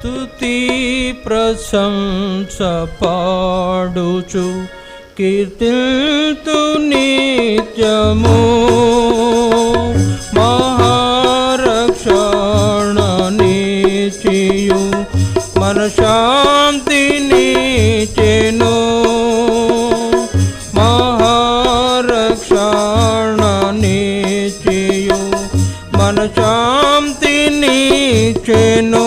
స్తుతి ప్రశంస పాడుచు కీర్తిల్తు నిత్యము. మహారక్షణ నిశ్చియు మన శాంతి నిచెను. మహారక్షణ నిశ్చియు మన శాంతి నిచెను.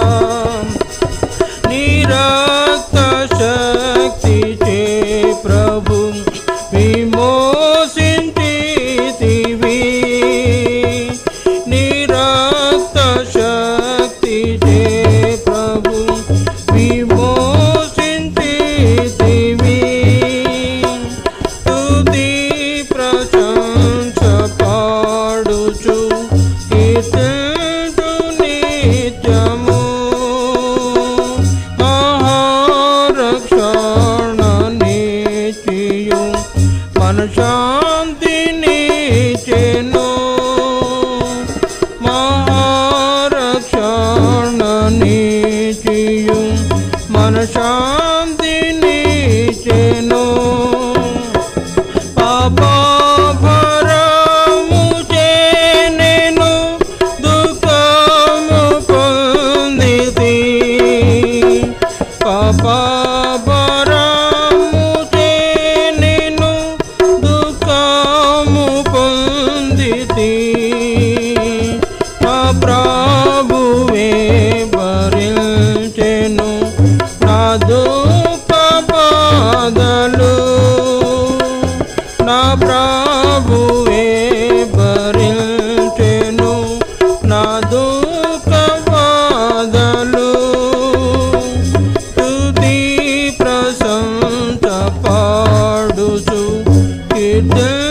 శాంతిని చెను మహారక్షణ నీచియు మనశా పాదలు నా ప్రభువే భరింటెను నా దుఃఖ పాదలు తుది ప్రసంత పాడుచు కీర్తన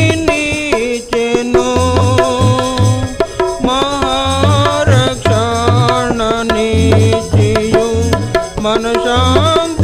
সঙ্গ